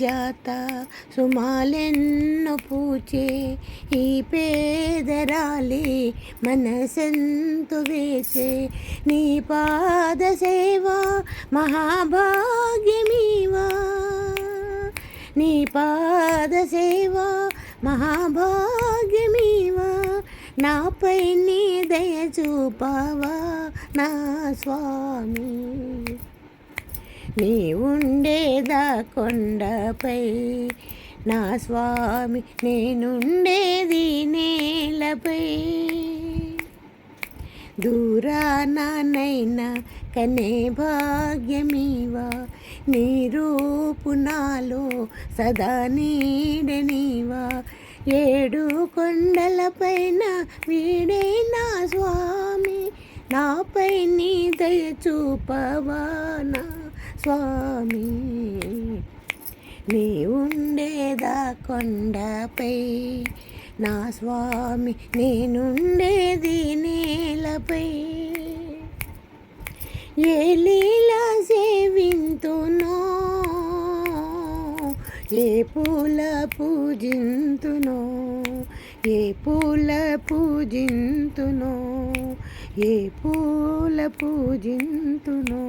జాత సుమాలెన్ను పూచే ఈ పేదరాలి మనసెంతు వేసే నీ పాద సేవ మహాభాగ్యమీవా? నీ పాద సేవ మహాభాగ్యమీవా? నాపై నీ దయ చూపవా నా స్వామి? నీ ఉండేదా కొండపై? నా స్వామి నేనుండేది నేలపై. దూరానైనా కనే భాగ్యమీవా? నీ రూపు నాలో సదా నీడనీవా? ఏడు కొండలపైన వీడే నా స్వామి నాపై నీ దయ చూపవానా స్వామి. నీ ఉండేదా కొండపై? నా స్వామి నేనుండేది నేలపై. ఏ లీలా సేవింతునో ఏ పూల పూజింతునో ఏ పూల పూజింతునో. ఏ పూల పూజింతును.